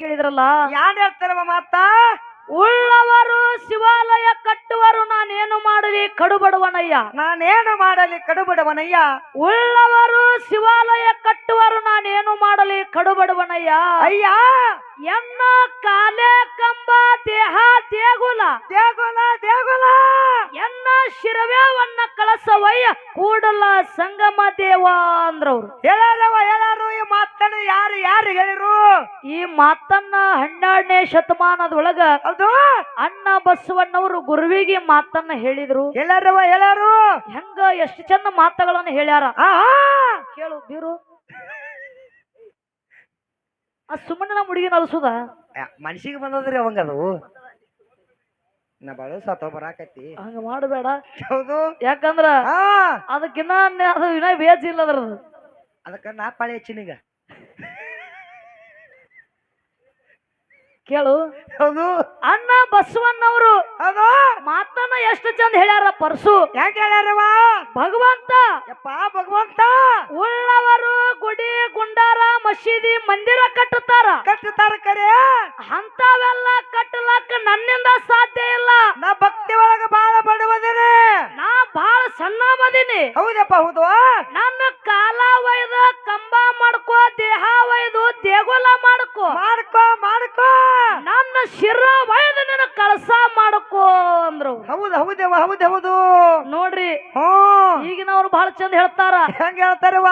ಕೇಳಿದ್ರಲ್ಲ ಯಾರು ಹೇಳ್ತಾರವ ಮಾತ ಉಳ್ಳವರು ಶಿವಾಲಯ ಕಟ್ಟುವರು ನಾನೇನು ಮಾಡಲಿ ಕಡುಬಡವನಯ್ಯ? ನಾನೇನು ಮಾಡಲಿ ಕಡುಬಡವನಯ್ಯ? ಉಳ್ಳವರು ಶಿವಾಲಯ ಕಟ್ಟುವರು ನಾನೇನು ಮಾಡಲಿ ಕಡುಬಡವನಯ್ಯ? ಅಯ್ಯ! ಎನ್ನ ಕಾಲೆ ಕಂಬ ದೇಹ ದೇಗುಲ? ದೇಗುಲ ದೇಗುಲ! ಎನ್ನ ಶಿರವೇವನ್ನ ಕಳಸವಯ್ಯ? ಕೂಡಲ ಸಂಗಮ ದೇವ ಅಂದ್ರವ್ರು. ಹೇಳಾರವ ಹೇಳಾರು? ಮಾತನ್ನು ಯಾರು ಯಾರು ಹೇಳಿರು? ಈ ಮಾತನ್ನ ಹನ್ನೆರಡನೇ ಶತಮಾನದೊಳಗ ಹೌದು. ಅಣ್ಣ ಬಸವಣ್ಣವರು ಗುರುವಿಗೆ ಮಾತನ್ನ ಹೇಳಿದ್ರು. ಹೇಳಾರವ ಹೇಳಾರು? ಹೆಂಗ ಎಷ್ಟು ಚಂದ ಮಾತುಗಳನ್ನ ಹೇಳ್ಯಾರ? ಕೇಳು ಬೀರು. ಆ ಸುಮ್ಮನೆ ನಮ್ಮ ಹುಡುಗಿನ ನಲಸುದ ಮನ್ಸಿಗೆ ಬಂದದ್ರಿ ಅವಂಗದು. ಅದು ಬಾಳು ಸತ್ತ ಬರಾಕತ್ತಿ. ಹಂಗ ಮಾಡಬೇಡ. ಹೌದು. ಯಾಕಂದ್ರ ಅದಕ್ಕಿನ್ನ ಅದು ಇನ್ನ ಬೇಜ್ ಇಲ್ಲ ಅದ್ರದ್ದು ಅದಕ್ಕ ನಾ ಪಾಳಿ ಹೆಚ್ಚಿನೀಗ ಕೇಳು. ಹೌದು. ಅಣ್ಣ ಬಸವಣ್ಣವರು ಹೌದು. ಮಾತನ್ನ ಎಷ್ಟು ಚಂದ ಹೇಳ್ಯಾರ ಪರ್ಸು. ಯಾಕೆ ಹೇಳ್ಯಾರವ ಭಗವಂತ. ಯಪ್ಪ ಭಗವಂತ. ಉಳ್ಳವರು ಗುಡಿ ಗುಂಡಾರ ಮಸೀದಿ ಮಂದಿರ ಕಟ್ಟುತ್ತಾರ. ಕಟ್ಟುತ್ತಾರ ಕರೆ. ಅಂತವೆಲ್ಲ ಕಟ್ಟಲಕ್ಕ ನನ್ನಿಂದ ಸಾಧ್ಯ ಇಲ್ಲ. ನಾ ಭಕ್ತಿ ಒಳಗ ಬಾಳ ಬಡವದೇನೆ. ನಾ ಬಹಳ ಸಣ್ಣ ಬದೀನಿ ಹೌದಪ್ಪ ಹೌದು. ನನ್ನ ಶಿರ ಒಯ್ದು ನನ್ನ ಕಳಸ ಮಾಡಕೋ ಅಂದ್ರು. ಹೌದು ಹೌದೇವ ಹೌದು ಹೌದು. ಬಹಳ ಚಂದ ಹೇಳ್ತಾರ. ಹೆಂಗ ಹೇಳ್ತಾರವ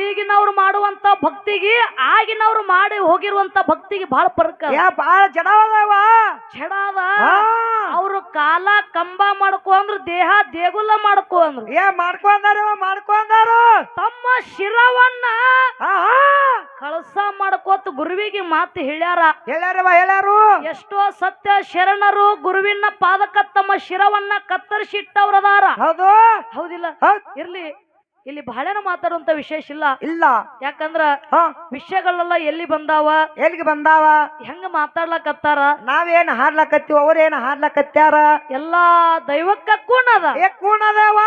ಈಗಿನವ್ರು ಮಾಡುವಂತ ಭಕ್ತಿಗೆ ಆಗಿನವ್ರು ಮಾಡಿ ಹೋಗಿರುವಂತ ಭಕ್ತಿಗೆ ಬಹಳ ಫರ್ಕ ಯಾ ಬಾಳ ಛಡ ಅದ. ಅವ್ರು ಕಾಲ ಕಂಬ ಮಾಡ್ಕೊ ಅಂದ್ರು ದೇಹ ದೇಗುಲ ಮಾಡ್ಕೋ ಅಂದ್ರು. ಏ ಮಾಡ್ಕೊಂಡಾರವ ಮಾಡ್ಕೊಂಡಾರು ತಮ್ಮ ಶಿರವನ್ನ ಕಳಸ ಮಾಡ್ಕೋತ ಗುರುವಿಗೆ ಮಾತು ಹೇಳ್ಯಾರ. ಹೇಳ್ಯಾರವ ಹೇಳ್ಯಾರು. ಎಷ್ಟೋ ಸತ್ಯ ಶರಣರು ಗುರುವಿನ ಪಾದಕ ತಮ್ಮ ಶಿರವನ್ನ ಕತ್ತರಿಸಿಟ್ಟವ್ರದಾರ. ಹೌದು. ಹೌದಿಲ್ಲ. ಇರ್ಲಿ. ಇಲ್ಲಿ ಬಹಳನ ಮಾತಾಡುವಂತ ವಿಶೇಷ ಇಲ್ಲ. ಇಲ್ಲ. ಯಾಕಂದ್ರ ವಿಷಯಗಳೆಲ್ಲ ಎಲ್ಲಿ ಬಂದಾವ? ಎಲ್ಲಿಗೆ ಬಂದಾವ? ಹೆಂಗ ಮಾತಾಡ್ಲಕತ್ತಾರ? ನಾವೇನ್ ಹಾಡ್ಲಕತ್ತೀವ ಅವ್ರೇನ್ ಹಾಡ್ಲಕತ್ಯಾರ? ಎಲ್ಲಾ ದೈವಕ್ಕ ಕೂಣದ ಏ ಕೂನದೇವ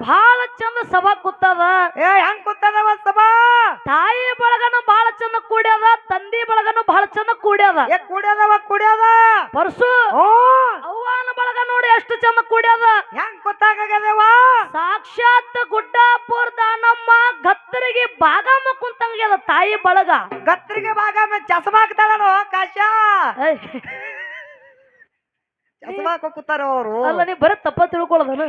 ಬಹಳ ಚಂದ ಸಭಾ ಕೂತದ. ಏ ಹೆಂಗ್ ಕೂತದವ ಸಭಾ? ತಾಯಿ ಬಳಗನು ಬಹಳ ಚಂದ ಕೂಡ್ಯದ ತಂದಿ ಬಳಗನು ಬಹಳ ಚಂದ ಕೂಡ್ಯದ. ಏ ಕುಡಿಯದವ ಕುಡಿಯದ? ಪರ್ಸು. ಓ ಎಷ್ಟು ಚಂದ ಕೂಡ್ಯದ ಹೆಂಗ್ ಗೊತ್ತಾಗದೇವ ಸಾಕ್ಷಾತ್ ಗುಡ್ಡಾಪುರ ದಾನಮ್ಮ ಗತ್ತರಿಗೆ ಭಾಗ ಕುಂತಂಗ್ಯದ ತಾಯಿ ಬಳಗ. ಗತ್ತರಿಗೆ ಭಾಗ ಚಸ್ಮಾ ಹಾಕ್ತಾಳನು ಕಾಶ ಚಸ್ಮಾ ಹಾಕೋತಾರ ಅವರು? ಅಲ್ಲ ನೀ ಬರೀ ತಪ್ಪ ತಿಳ್ಕೊಳ್ಳೋದನ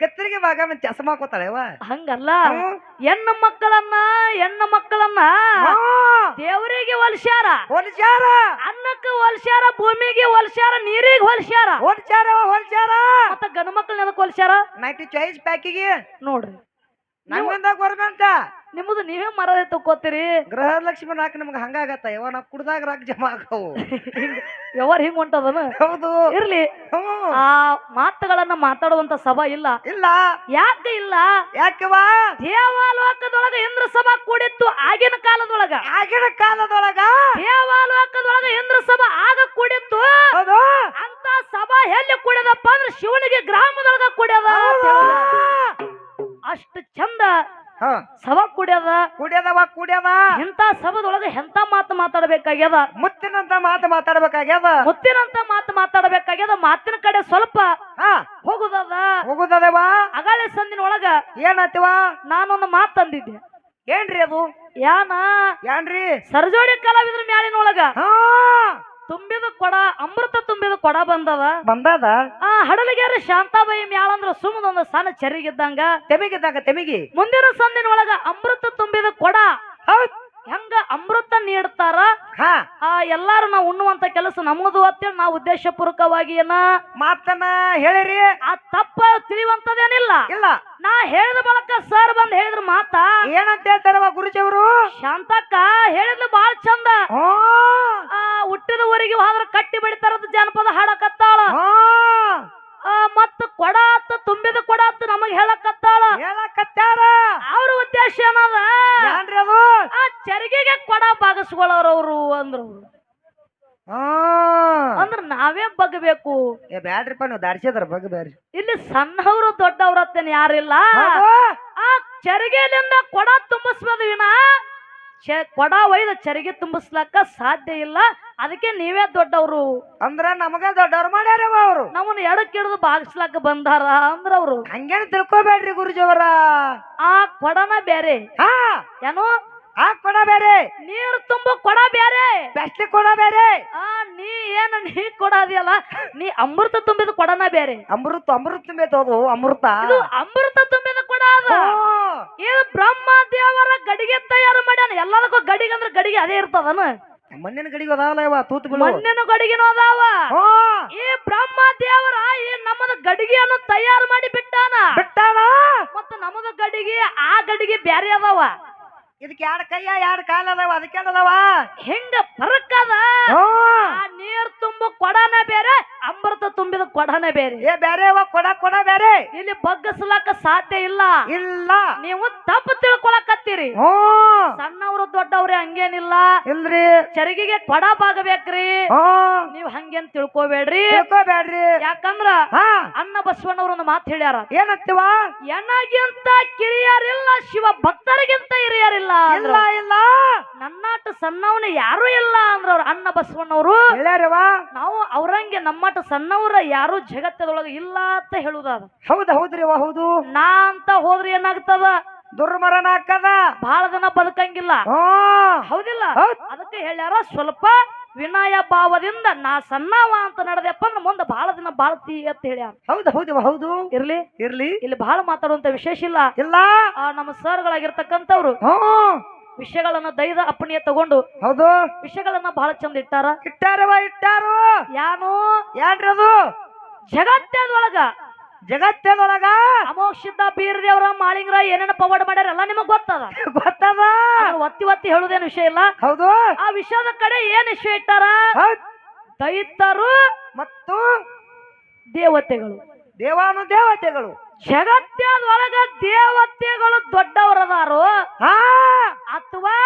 ಗತ್ತರಿಗೆ ಭಾಗ ಚಸ್ಮಾ ಹಾಕೋತಾಳೆವ ಹಂಗಲ್ಲ ಹೆಣ್ಣು ಮಕ್ಕಳನ್ನ ಹೆಣ್ಣು ಮಕ್ಕಳನ್ನ ದೇವರಿಗೆ ಹೊಲ್ಸ್ಯಾರ. ಹೊಲ್ಸ್ಯಾರ? ಹೊಲ್ಸ್ಯಾರ ಭೂಮಿಗೆ ಹೊಲ್ಸ್ಯಾರ ನೀರಿಗೆ ಹೊಲ್ಸ್ಯಾರ. ಹೊಲ್ಸ್ಯಾರ ಹೊಲ್ಸ್ಯಾರ. ಮತ್ತ ಗಂಡು ಮಕ್ಳು ಎದಕ್ ಹೊಲ್ಸ್ಯಾರ? ನೈಟಿ ಚಾಯ್ಸ್ ಪ್ಯಾಕಿಗೆ ನೋಡ್ರಿ. ನಮ್ಮಿಂದ ಗೌರ್ಮೆಂಟ್ ನಿಮ್ಮದು ನೀವೇ ಮರದೇ ತಕ್ಕೋತೀರಿ ಗೃಹ ಲಕ್ಷ್ಮಿ ನಾಕ್ ನಮ್ಗೆ ಹಂಗಾಗತ್ತ. ಯವ ನಾವು ಕುಡ್ದಾಗ ರಾಕ್ ಜಮಾ ಆಗವು. ವ್ಯವಹಾರ ಹಿಂಗ್ ಹೊಂಟದನ ಹೌದು. ಇರ್ಲಿ. ಆ ಮಾತುಗಳನ್ನ ಮಾತಾಡುವಂತ ಸಭಾ ಇಲ್ಲ. ಇಲ್ಲ. ಯಾಕೆ ಇಲ್ಲ? ಯಾಕವಾ ದೇವಾಲೋಕದೊಳಗ ಇಂದ್ರ ಸಭಾ ಕೂಡಿತ್ತು ಆಗಿನ ಕಾಲದೊಳಗ. ಆಗಿನ ಕಾಲದೊಳಗ? ದೇವಾಲೋಕದೊಳಗ ಇಂದ್ರ ಸಭಾ ಆಗ ಕೂಡಿತ್ತು. ಅಂತ ಸಭಾ ಎಲ್ಲಿ ಕೂಡ್ಯದಪ್ಪ ಅಂದ್ರೆ ಶಿವನಿಗೆ ಗ್ರಾಮದೊಳಗ ಕೂಡ್ಯದ. ಅಷ್ಟು ಚಂದ ಸಭಾ ಕುಡಿಯದ? ಕುಡಿಯದವ ಕುಡಿಯದ. ಇಂಥ ಸಭದೊಳಗ ಎಂತ ಮಾತು ಮಾತಾಡಬೇಕಾಗ್ಯದ? ಮುತ್ತಿನಂತ ಮಾತು ಮಾತಾಡಬೇಕಾಗ್ಯದ. ಮುತ್ತಿನಂತ ಮಾತು ಮಾತಾಡಬೇಕಾಗ್ಯದ? ಮಾತಿನ ಕಡೆ ಸ್ವಲ್ಪ ಹೋಗುದದ? ಹೋಗುದದವ? ಅಗಾಳೆ ಸಂದಿನ ಒಳಗ ಏನಾತಿವ? ನಾನೊಂದು ಮಾತು ತಂದಿದ್ದೆ. ಏನ್ರಿ ಅದು? ಯಾನ? ಏನ್ರಿ? ಸರ್ಜೋಡಿ ಕಲಾವಿದ್ರ ಮ್ಯಾಲಿನೊಳಗ ಹಾ. ತುಂಬಿದ ಕೊಡ ಅಮೃತ ತುಂಬಿದ ಕೊಡ ಬಂದದ. ಬಂದದ? ಆ ಹಡಲಿಗೆರ ಶಾಂತಾಬಾಯಿ ಮ್ಯಾಳಂದ್ರ ಒಂದು ಸಣ್ಣ ಚರಿಗಿದ್ದಂಗ. ತೆಮಿಗಿದ್ದಾಗ ತೆಮಿಗಿ. ಮುಂದಿನ ಸಂದಿನೊಳಗ ಅಮೃತ ತುಂಬಿದ ಕೊಡ. ಹೌದ್. ನೀಡ್ತಾರ? ಹಾ. ಆ ಎಲ್ಲಾರು ನಾವು ಉಣ್ಣುವಂತ ಕೆಲಸ ನಮ್ಮದು ಅಂತೇಳಿ ನಾವು ಉದ್ದೇಶಪೂರ್ವಕವಾಗಿ ಏನ? ಮಾತನ್ನ ಹೇಳಿರಿ. ಆ ತಪ್ಪ ತಿಳಿಯುವಂತದೇನಿಲ್ಲ ಇಲ್ಲ. ನಾ ಹೇಳಿದ ಬಳಕ ಸರ್ ಬಂದ್ ಹೇಳಿದ್ರ ಮಾತ. ಏನಂತ ಹೇಳ್ತಾರವ ಗುರುಜಿಯವರು? ಶಾಂತಕ್ಕ ಹೇಳಿದ್ಲು ಬಾಳ ಚಂದ. ಆ ಹುಟ್ಟಿದ ಊರಿಗೆ ಹೋದ್ರ ಕಟ್ಟಿ ಬಡಿತಾರದ ಜಾನಪದ ಹಾಡಕತ್ತಾಳ. ಆ, ಮತ್ತ ಕೊಡ ತುಂಬಿದ ಕೊಡ ನಮಗ್ ಹೇಳಕತ್ತಾಳ. ಹೇಳಕತ್ತಾರ. ಅವ್ರ ಉದ್ದೇಶ ಏನದ ಏನ್ರಿ ಅದು ಆ ಚರಿಗೆಗೆ ಕೊಡ ಬಾಗಸ್ಕೊಳ್ಳೋರವ್ರು ಅಂದ್ರು ಅಂದ್ರ ನಾವೇ ಬಗ್ಬೇಕು. ಏ ಬ್ಯಾಡ್ರಿಪ್ಪ ನೀವು ದಾಡ್ಸಿದ್ರ ಬಗ್ಗೆ ಬ್ಯಾಡ್ರಿ. ಇಲ್ಲಿ ಸಣ್ಣವರು ದೊಡ್ಡವ್ರ ಅತ್ತೇನ್ ಯಾರಿಲ್ಲ? ಆ ಚರಿಗೆಲಿಂದ ಕೊಡ ತುಂಬಿಸ್ಬೋದು ವಿನ. ಕೊಡ ಒಯ್ದು ಚರಿಗೆ ತುಂಬಿಸ್ಲಕ್ಕ ಸಾಧ್ಯ ಇಲ್ಲ. ಅದಕ್ಕೆ ನೀವೇ ದೊಡ್ಡವರು. ಅಂದ್ರ ನಮಗ ದೊಡ್ಡವ್ರು ಮಾಡ್ಯಾರವ ಅವರು. ನಮ್ಮನ್ನ ಎಡಕ್ಕೆ ಹಿಡಿದು ಬಾಗಿಸ್ಲಕ್ಕ ಬಂದಾರ ಅಂದ್ರ ಅವ್ರು ಹಂಗೇನು ತಿಳ್ಕೊಬೇಡ್ರಿ ಗುರುಜಿಯವರ ಆ ಕೊಡನ ಬೇರೆ. ಏನು ಆ ಕೊಡ ಬೇರೆ. ನೀರು ತುಂಬ ಕೊಡ ಬೇರೆ. ಬೆಸ್ಟ್ ಕೊಡ ಬೇರೆ. ಆ ನೀ ಏನ ನೀ ಕೊಡೋದಿಯಲ್ಲ ನೀ ಅಮೃತ ತುಂಬಿದ ಕೊಡನ ಬೇರೆ. ಅಮೃತ ಅಮೃತ ತುಂಬೇತದು ಅಮೃತ. ಇದು ಅಮೃತ ತುಂಬಿದ ಕೊಡ ಅದ. ಇದು ಬ್ರಹ್ಮ ದೇವರ ಗಡಿಗೆ ತಯಾರು ಮಾಡ್ಯಾನ. ಎಲ್ಲದಕ್ಕೂ ಗಡಿಗೆ ಅಂದ್ರೆ ಗಡಿಗೆ ಅದೇ ಇರ್ತದನ. ಮಣ್ಣಿನ ಗಡಿಗೆ ಅದಾವಲ್ಲ ಇವ ತೂತುಗಳು. ಮಣ್ಣಿನ ಗಡಿಗೆನೂ ಅದಾವ. ಈ ಬ್ರಹ್ಮ ದೇವರ ಈ ನಮ್ಮದ ಗಡಿಗೆಯನ್ನು ತಯಾರು ಮಾಡಿ ಬಿಟ್ಟಾನ. ಬಿಟ್ಟಾನ? ಮತ್ತ ನಮ್ಮದ ಗಡಿಗೆ ಆ ಗಡಿಗೆ ಬ್ಯಾರೆ ಅದಾವ. ಇದಕ್ಕೆ ಎರಡು ಕೈಯ ಎರಡ್ ಕಾಲದವ ಅದಾವ ಅದಕ್ಕೆ ಅದಾವ ಹೆಂಗ ಆ ನೀರ್ ತುಂಬ ಕೊಡನ ಬೇರೆ ಅಮೃತ ತುಂಬಿದ ಕೊಡನ ಬೇರೆ. ಏ ಬೇರೆ ಕೊಡ ಕೊಡ ಬೇರೆ ಇಲ್ಲಿ ಬಗ್ಗಿಸ್ಲಾಕ ಸಾಧ್ಯ ಇಲ್ಲ. ಇಲ್ಲ. ನೀವು ತಪ್ಪು ತಿಳ್ಕೊಳಕತ್ತೀರಿ. ಸಣ್ಣವ್ರು ಸಣ್ಣವರು ದೊಡ್ಡವ್ರೆ ಹಂಗೇನಿಲ್ಲ. ಇಲ್ರಿ. ಚರಿಗೆಗೆ ಕೊಡ ಬಾಗಬೇಕ್ರಿ. ನೀವ್ ಹಂಗೇನ್ ತಿಳ್ಕೊಬೇಡ್ರಿ. ತಿಳ್ಕೊಬೇಡ್ರಿ. ಯಾಕಂದ್ರ ಅನ್ನ ಬಸವಣ್ಣವ್ರ ಒಂದು ಮಾತು ಹೇಳ್ಯಾರ. ಏನಂತೀವ ಎನಗಿಂತ ಕಿರಿಯರಿಲ್ಲ ಶಿವ ಭಕ್ತರಿಗಿಂತ ಹಿರಿಯರಿಲ್ಲ. ಅಂದ್ರು. ಇಲ್ಲ ಇಲ್ಲ. ನನ್ನಾಟ ಸಣ್ಣವನ ಯಾರು ಇಲ್ಲ ಅಂದ್ರ ಅವ್ರ ಅಣ್ಣ ಬಸವಣ್ಣವರು. ನಾವು ಅವ್ರಂಗೆ ನಮ್ಮಟ ಸಣ್ಣವರ ಯಾರು ಜಗತ್ತದೊಳಗ ಇಲ್ಲ ಅಂತ ಹೇಳುದಾದ. ಹೌದು ಹೌದ್ರಿ ಹೌದು. ನಾ ಅಂತ ಹೋದ್ರಿ ಏನಾಗ್ತದ? ದುರ್ಮರಣ ಹಾಕದ ಬಹಳ ಜನ ಬದುಕಂಗಿಲ್ಲ ಹೌದಿಲ್ಲ? ಹೌದ್. ಅದಕ್ಕೆ ಹೇಳ್ಯಾರ ಸ್ವಲ್ಪ ವಿನಯ ಭಾವದಿಂದ ನಾ ಸಣ್ಣವ ಅಂತ ನಡೆದಪ್ಪ ಅಂದ್ರೆ ಮುಂದೆ ಬಹಳ ದಿನ ಬಾಳ್ತಿ ಅಂತ ಹೇಳಿ ಹೌದು ಹೌದು ಹೌದು. ಇರ್ಲಿ? ಇರ್ಲಿ. ಇಲ್ಲಿ ಬಹಳ ಮಾತಾಡುವಂತ ವಿಶೇಷ ಇಲ್ಲ. ಇಲ್ಲ. ನಮ್ಮ ಸರ್ಗಳಾಗಿರ್ತಕ್ಕಂಥವ್ರು ವಿಷಯಗಳನ್ನ ದೈದ ಅಪ್ಪಣೆಯ ತಗೊಂಡು ಹೌದು. ವಿಷಯಗಳನ್ನ ಬಹಳ ಚಂದ ಇಟ್ಟಾರ. ಇಟ್ಟಾರವ ಇಟ್ಟಾರು. ಯಾನು? ಏನ್ರದು ಜಗತ್ತದೊಳಗ. ಜಗತ್ತಿನೊಳಗ? ಅಮೋಕ್ಷಿದ್ದ ಬೀರದೇವ್ರ ಮಾಳಿಂಗ್ರ ಏನೇನ ಪವಾಡ ಮಾಡ್ಯಾರಲ್ಲ ನಿಮಗ್ ಗೊತ್ತದ? ಗೊತ್ತದ? ಒತ್ತಿ ಒತ್ತಿ ಹೇಳುದೇನು ವಿಷಯ ಇಲ್ಲ. ಹೌದು? ಆ ವಿಷಯದ ಕಡೆ ಏನ್ ವಿಷಯ ಇಟ್ಟಾರ? ದೈತರು ಮತ್ತು ದೇವತೆಗಳು. ದೇವಾನು ದೇವತೆಗಳು. ಜಗತ್ತಿನೊಳಗ ದೇವತೆಗಳು ದೊಡ್ಡವರದಾರು ಹಾ ಅಥವಾ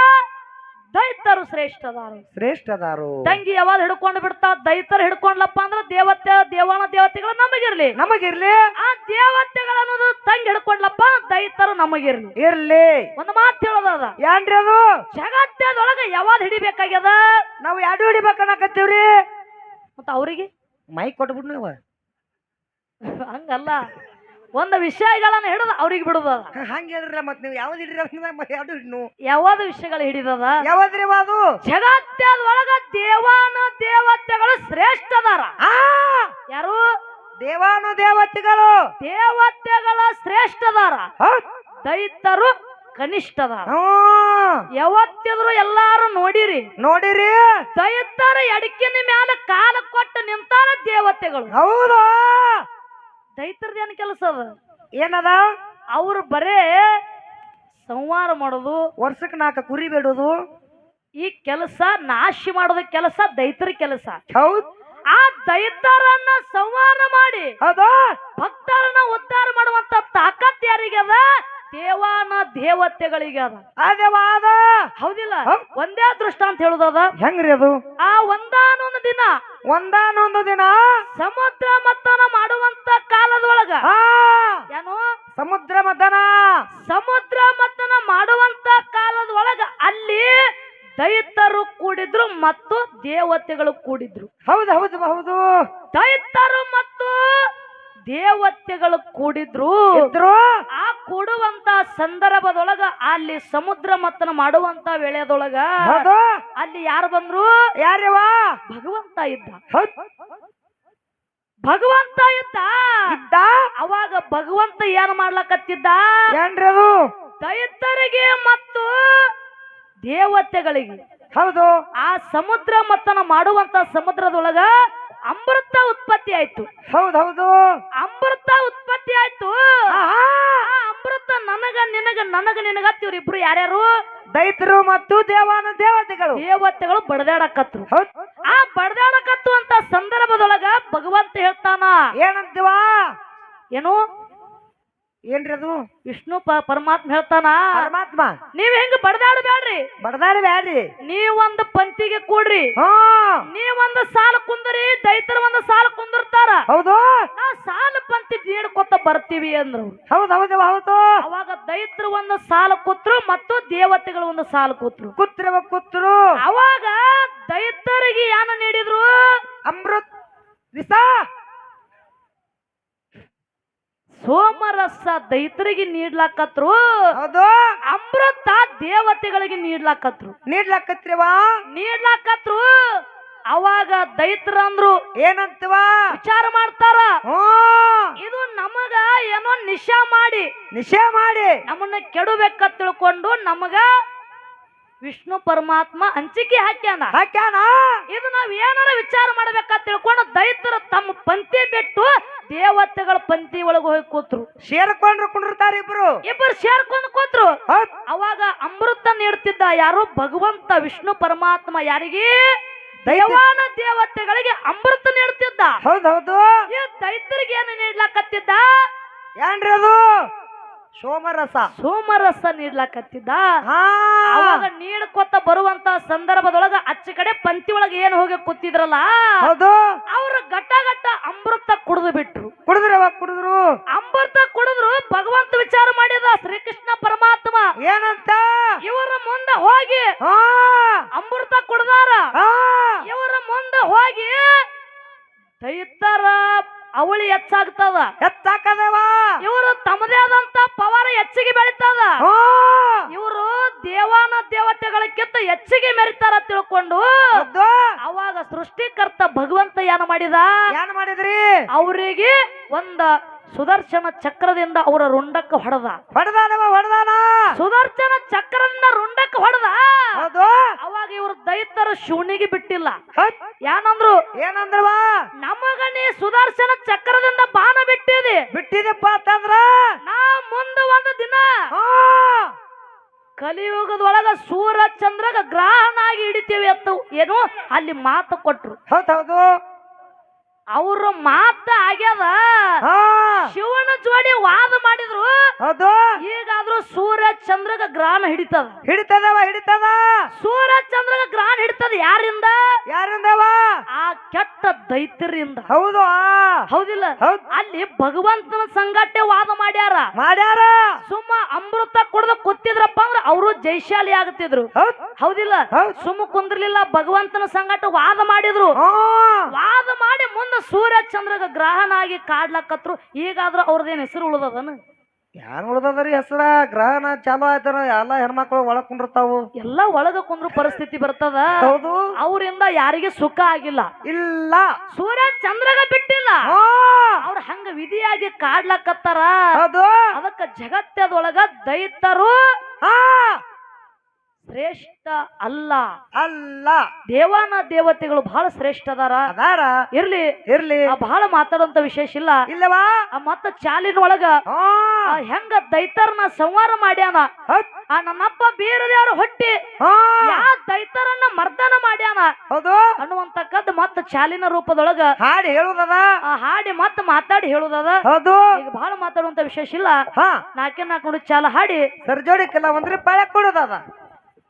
ದೈತರು ಶ್ರೇಷ್ಠದಾರು. ಶ್ರೇಷ್ಠದಾರು. ತಂಗಿ ಯಾವಾಗ ಹಿಡ್ಕೊಂಡು ಬಿಡ್ತಾ ದೈತರ ಹಿಡ್ಕೊಂಡ್ಲಪ್ಪ ಅಂದ್ರ ದೇವತೆ ದೇವಾನ ದೇವತೆಗಳು ನಮಗಿರ್ಲಿ. ನಮಗಿರ್ಲಿ. ಆ ದೇವತೆಗಳ ಅನ್ನೋದು ತಂಗಿ ಹಿಡ್ಕೊಂಡ್ಲಪ್ಪ ದೈತರು ನಮಗಿರ್ಲಿ. ಇರ್ಲಿ. ಒಂದು ಮಾತು ಹೇಳೋದದ. ಏನ್ರಿ ಅದು? ಜಗತ್ತದೊಳಗ ಯಾವಾಗ ಹಿಡಿಬೇಕಾಗ್ಯದ? ನಾವು ಎರಡು ಹಿಡಿಬೇಕನ್ನಕತ್ತೀವ್ರಿ? ಮತ್ತ ಅವ್ರಿಗೆ? ಮೈಕ್ ಕೊಟ್ಬಿಡ್ ನೀವು ಹಂಗಲ್ಲ. ಒಂದು ವಿಷಯಗಳನ್ನ ಹಿಡಿದು ಅವ್ರಿಗೆ ಬಿಡುದದ. ಹಂಗ ಮತ್ ನೀವು ಯಾವ್ದು ಎರಡು ಹಿಡ್ನು ಯಾವ್ದು ವಿಷಯಗಳು ಹಿಡಿದದ? ಯಾವ್ದ್ರಿ ಅದು ಅದು? ಜಗತ್ತದೊಳಗ ದೇವಾನ ದೇವತೆಗಳು ಶ್ರೇಷ್ಠ ಅದಾರ ಯಾರು? ದೇವಾನು ದೇವತೆಗಳು. ದೇವತೆಗಳ ಶ್ರೇಷ್ಠ ಅದಾರ ದೈತರು ಕನಿಷ್ಠ ಅದಾರ ಯಾವತ್ತಿದ್ರು ಎಲ್ಲಾರು ನೋಡಿರಿ. ನೋಡಿರಿ. ದೈತರ ಎಡಕಿನ ಮ್ಯಾಲ ಕಾಲ ಕೊಟ್ಟು ನಿಂತಾರ ದೇವತೆಗಳು. ಹೌದಾ? ದೈತರದೇನು ಕೆಲಸ ಅದ? ಏನದ? ಅವ್ರು ಬರೇ ಸಂಹಾರ ಮಾಡೋದು ವರ್ಷಕ್ಕೆ ನಾಲ್ಕು ಕುರಿ ಬಿಡೋದು. ಈ ಕೆಲಸ ನಾಶಿ ಮಾಡೋದ ಕೆಲಸ ದೈತರ ಕೆಲಸ. ಹೌದ್. ಆ ದೈತರನ್ನ ಸಂಹಾರ ಮಾಡಿ ಹೌದಾ? ಭಕ್ತರನ್ನ ಉದ್ಧಾರ ಮಾಡುವಂತ ತಾಕತ್ ಯಾರಿಗೆ ಅದ? ದೇವಾನ ದೇವತೆಗಳಿಗೆ ಅದ. ಅದೇವಾದ ಹೌದಿಲ್ಲ? ಒಂದೇ ಒಂದೇ ದೃಷ್ಟಾಂತ ಹೇಳುದದ ಹೆಂಗ್ರಿ ಅದು? ಆ ಒಂದಾನೊಂದು ದಿನ ಒಂದಾನೊಂದು ದಿನ? ಸಮುದ್ರ ಮತ್ತನ ಮಾಡುವಂತ ಕಾಲದೊಳಗ ಆ! ಏನು ಸಮುದ್ರ ಮತನ ಸಮುದ್ರ ಮತನ ಮಾಡುವಂತ ಕಾಲದೊಳಗ ಅಲ್ಲಿ ದೈತರು ಕೂಡಿದ್ರು ಮತ್ತು ದೇವತೆಗಳು ಕೂಡಿದ್ರು. ಹೌದು ಹೌದು ಹೌದು. ದೈತರು ಮತ್ತು ದೇವತೆಗಳು ಕೂಡಿದ್ರು. ಆ ಕೂಡುವಂತ ಸಂದರ್ಭದೊಳಗ ಅಲ್ಲಿ ಸಮುದ್ರ ಮತ್ತನ ಮಾಡುವಂತ ವೇಳೆದೊಳಗ ಅಲ್ಲಿ ಯಾರು ಬಂದ್ರು? ಯಾರ್ಯವ? ಭಗವಂತ ಇದ್ದ. ಭಗವಂತ ಇದ್ದ ಇದ್ದ ಅವಾಗ ಭಗವಂತ ಏನ್ ಮಾಡ್ಲಕತ್ತಿದ್ದ? ಏನ್ರಿ ಅದು ದೈತರಿಗೆ ಮತ್ತು ದೇವತೆಗಳಿಗೆ. ಹೌದು. ಆ ಸಮುದ್ರ ಮತ್ತನ ಮಾಡುವಂತ ಸಮುದ್ರದೊಳಗ ಅಮೃತ ಉತ್ಪತ್ತಿ ಆಯ್ತು. ಹೌದೌದು ಹೌದು. ಅಮೃತ ಉತ್ಪತ್ತಿ ಆಯ್ತು. ನನಗ ನಿನಗ ನನಗ ಇಬ್ರು ಯಾರ್ಯಾರು? ದೈತರು ಮತ್ತು ದೇವಾನ ದೇವತೆಗಳು. ದೇವತೆಗಳು ಬಡದಾಡಕತ್ರು. ಆ ಬಡದಾಡಕತ್ತು ಅಂತ ಸಂದರ್ಭದೊಳಗ ಭಗವಂತ ಹೇಳ್ತಾನ. ಏನಂತೀವ? ಏನು? ಏನ್ರಿ ಅದು? ವಿಷ್ಣು ಪ- ಪರಮಾತ್ಮ ಹೇಳ್ತಾನ? ಪರಮಾತ್ಮ. ನೀವ್ ಹೆಂಗ್ ಬಡದಾಡಬೇಡ್ರಿ? ಬಡದಾಡಿ ಬ್ಯಾಡ್ರಿ ನೀವೊಂದು ಪಂಕ್ತಿಗೆ ಕೂಡ್ರಿ. ಹಾ. ನೀವೊಂದು ಸಾಲ ಕುಂದ್ರಿ ದೈತರ ಒಂದು ಸಾಲ ಕುಂದಿರ್ತಾರ. ಹೌದು. ನಾವ್ ಸಾಲ ಪಂಕ್ತಿ ನೀಡ್ಕೊತ ಬರ್ತೀವಿ ಅಂದ್ರು. ಹೌದ್ ಹೌದು ಹೌದು. ಅವಾಗ ದೈತ್ರು ಒಂದು ಸಾಲ ಕೂತ್ರು ಮತ್ತು ದೇವತೆಗಳು ಒಂದು ಸಾಲ ಕೂತ್ರು. ಕೂತ್ರವ ಕೂತ್ರು. ಅವಾಗ ದೈತ್ಯರಿಗೆ ಯಾನ ನೀಡಿದ್ರು? ಅಮೃತ್ ವಿಸ ಸೋಮರಸ ದೈತರಿಗೆ ನೀಡ್ಲಾಕತ್ರು. ಅದು ಅಮೃತ ದೇವತೆಗಳಿಗೆ ನೀಡ್ಲಾಕತ್ರು. ನೀಡ್ಲಾಕತ್ರಿವಾ? ನೀಡ್ಲಾಕತ್ರು. ಅವಾಗ ದೈತ್ರ ಅಂದ್ರು. ಏನಂತವ? ವಿಚಾರ ಮಾಡ್ತಾರ. ಇದು ನಮಗ ಏನೋ ನಿಶಾ ಮಾಡಿ. ನಿಶಾ ಮಾಡಿ. ನಮ್ಮನ್ನ ಕೆಡಬೇಕ ತಿಳ್ಕೊಂಡು ನಮಗ ವಿಷ್ಣು ಪರಮಾತ್ಮ ಹಂಚಿಕೆ ಹಾಕ್ಯಾನ. ಹಾಕ್ಯಾನ? ಇದು ನಾವ್ ಏನಾರ ವಿಚಾರ ಮಾಡ್ಬೇಕಂತ ತಿಳ್ಕೊಂಡು ದೈತರು ತಮ್ಮ ಪಂಕ್ತಿ ಬಿಟ್ಟು ದೇವತೆಗಳ ಪಂಕ್ತಿ ಒಳಗೆ ಹೋಗಿ ಕೂತ್ರು. ಸೇರ್ಕೊಂಡ್ರು ಕುಂಡಿರ್ತಾರ ಇಬ್ರು. ಇಬ್ಬರು ಸೇರ್ಕೊಂಡು ಕೂತ್ರು. ಹೌದ್. ಅವಾಗ ಅಮೃತ ನೀಡ್ತಿದ್ದ ಯಾರು? ಭಗವಂತ ವಿಷ್ಣು ಪರಮಾತ್ಮ ಯಾರಿಗೆ? ದೈವಾನ ದೇವಾನ ದೇವತೆಗಳಿಗೆ ಅಮೃತ ನೀಡ್ತಿದ್ದ. ಹೌದೌದು ಹೌದು. ಈ ದೈತ್ಯರಿಗೆ ಏನು ನೀಡ್ಲಾಕತ್ತಿದ್ದ? ಏನ್ರಿ ಅದು? ಸೋಮರಸ. ಸೋಮರಸ ನೀಡ್ಲಾಕತ್ತಿದ್ದ? ಹಾ. ಅವಾಗ ನೀಡ್ಕೊತ ಬರುವಂತ ಸಂದರ್ಭದೊಳಗ ಅಚ್ಚ ಕಡೆ ಪಂಕ್ತಿ ಒಳಗೆ ಏನ್ ಹೋಗಿ ಕೂತಿದ್ರಲ್ಲ? ಹೌದು. ಅವ್ರ ಗಟ್ಟ ಗಟ್ಟ ಅಮೃತ ಕುಡಿದು ಬಿಟ್ರು. ಕುಡಿದ್ರವ ಕುಡಿದ್ರು? ಅಮೃತ ಕುಡಿದ್ರು ಭಗವಂತ ವಿಚಾರ ಮಾಡಿದ ಶ್ರೀಕೃಷ್ಣ ಪರಮಾತ್ಮ. ಏನಂತ? ಇವರ ಮುಂದೆ ಹೋಗಿ ಹಾ. ಅಮೃತ ಕುಡ್ದಾರ. ಹಾ. ಇವರ ಮುಂದೆ ಹೋಗಿ ದೈತರ ಅವಳಿ ಹೆಚ್ಚಾಗ್ತದ. ಎತ್ತಾಕದೇವ ಹೆಚ್ಚಿಗೆ ಬೆಳಿತದ ಇವರು ದೇವಾನ ದೇವತೆಗಳಕ್ಕಿಂತ ಹೆಚ್ಚಿಗೆ ಮೆರಿತಾರ ತಿಳ್ಕೊಂಡು ಅವಾಗ ಸೃಷ್ಟಿಕರ್ತ ಭಗವಂತ ಏನ್ ಮಾಡಿದ? ಏನ್ ಮಾಡಿದ್ರಿ? ಅವರಿಗೆ ಒಂದ ಸುದರ್ಶನ ಚಕ್ರದಿಂದ ಅವರ ರುಂಡಕ್ಕೆ ಹೊಡೆದ. ಹೊಡೆದಾನವ ಹೊಡೆದಾನ? ಸುದರ್ಶನ ಚಕ್ರದಿಂದ ರುಂಡಕ್ಕೆ ಹೊಡೆದ. ಹೌದು. ಅವಾಗ ಇವರು ದೈತ್ಯರ ಶಿವನಿಗೆ ಬಿಟ್ಟಿಲ್ಲ. ಹೌದ್. ಏನಂದ್ರು ಏನಂದ್ರವ? ನಮಗ ನೀ ಸುದರ್ಶನ ಚಕ್ರದಿಂದ ಬಾಣ ಬಿಟ್ಟಿದೆ. ಬಿಟ್ಟಿದಪ್ಪ ಅಂತಂದ್ರ? ನಾ ಮುಂದ ಒಂದು ದಿನ ಕಲಿಯುಗದೊಳಗ ಸೂರ್ಯ ಚಂದ್ರಗ ಗ್ರಹನಾಗಿ ಆಗಿ ಹಿಡಿತೀವಿ ಅಂತ ಏನು ಅಲ್ಲಿ ಮಾತು ಕೊಟ್ರು. ಹೌದೌದು ಹೌದು. ಅವ್ರ ಮಾತ ಆಗ್ಯದ. ಶಿವನ ಜೋಡಿ ವಾದ ಮಾಡಿದ್ರು. ಹೌದು. ಈಗಾದ್ರೂ ಸೂರ್ಯ ಚಂದ್ರಗ ಗ್ರಹಣ ಹಿಡಿತದ. ಹಿಡಿತದವ ಹಿಡಿತದ. ಸೂರ್ಯ ಚಂದ್ರಗ ಗ್ರಹಣ ಹಿಡಿತದ ಯಾರಿಂದ? ಯಾರಿಂದವ? ಆ ಕೆಟ್ಟ ದೈತ್ಯರಿಂದ. ಹೌದು. ಹೌದಿಲ್ಲ? ಹೌದ್. ಅಲ್ಲಿ ಭಗವಂತನ ಸಂಗಟೆ ವಾದ ಮಾಡ್ಯಾರ. ಮಾಡ್ಯಾರ. ಸುಮ್ಮ ಅಮೃತ ಕುಡ್ದ ಕೂತಿದ್ರಪ್ಪ ಅಂದ್ರೆ ಅವರು ಜೈಶಾಲಿ ಆಗುತ್ತಿದ್ರು ಹೌದ್. ಹೌದಿಲ್ಲ? ಹೌದ್. ಸುಮ್ಮ ಕುಂದ್ರಲಿಲ್ಲ ಭಗವಂತನ ಸಂಗಟ ವಾದ ಮಾಡಿದ್ರು. ವಾದ ಮಾಡಿ ಮುಂದೆ ಸೂರ್ಯ ಚಂದ್ರಗ ಗ್ರಹನಾಗಿ ಆಗಿ ಕಾಡ್ಲಕತ್ರು ಈಗಾದ್ರೂ ಅವ್ರದ್ದೇನು ಹೆಸರು ಉಳ್ದದನ? ಏನ್ ಉಳ್ದದ್ರಿ ಹೆಸರ? ಗ್ರಹಣ ಚಾಲು ಆಯ್ತಾರ ಎಲ್ಲ ಹೆಣ್ಮಕ್ಳು ಒಳಗ್ ಕುಂಡಿರ್ತಾವು. ಎಲ್ಲ ಒಳಗ ಕುಂದ್ರ ಪರಿಸ್ಥಿತಿ ಬರ್ತದ. ಹೌದು. ಅವರಿಂದ ಯಾರಿಗೆ ಸುಖ ಆಗಿಲ್ಲ. ಇಲ್ಲ. ಸೂರ್ಯ ಚಂದ್ರಗ ಬಿಟ್ಟಿಲ್ಲ. ಅವ್ರ ಹಂಗ ವಿಧಿಯಾಗಿ ಕಾಡ್ಲಕತ್ತಾರ. ಹೌದು. ಅದಕ್ಕ ಜಗತ್ತದೊಳಗ ದೈತರು ಹಾ. ಶ್ರೇಷ್ಠ ಅಲ್ಲ. ಅಲ್ಲ. ದೇವಾನ ದೇವತೆಗಳು ಬಹಳ ಶ್ರೇಷ್ಠ ಅದಾರ. ಅದಾರ. ಇರ್ಲಿ. ಇರ್ಲಿ. ಆ ಬಹಳ ಮಾತಾಡುವಂತ ವಿಶೇಷ ಇಲ್ಲ. ಇಲ್ಲವಾ? ಆ ಮತ್ತ ಚಾಲಿನ ಒಳಗ ಆ ಹೆಂಗ ದೈತರನ್ನ ಸಂಹಾರ ಮಾಡ್ಯಾನ. ಆ ನನ್ನಪ್ಪ ಬೀರದ್ಯಾರು ಹೊಟ್ಟಿ ಹಾ. ಯಾ ದೈತರನ್ನ ಮರ್ದನ ಮಾಡ್ಯಾನ. ಹೌದು. ಅನ್ನುವಂತಕ್ಕದ್ದು ಮತ್ತ ಚಾಲಿನ ರೂಪದೊಳಗ ಹಾಡಿ ಹೇಳುದದ. ಆ ಹಾಡಿ ಮತ್ತ ಮಾತಾಡಿ ಹೇಳುದದ. ಹೌದು. ಈಗ ಬಹಳ ಮಾತಾಡುವಂತ ವಿಶೇಷ ಇಲ್ಲ. ಹಾ. ನಾಲ್ಕೇ ನಾಲ್ಕು ಚಾಲ ಹಾಡಿ. ಸರ್ಜೋಡಿ ಕೆಲ ಒಂದ್ರಿ ಪಾಳ್ಯ ಕೊಡುದದ.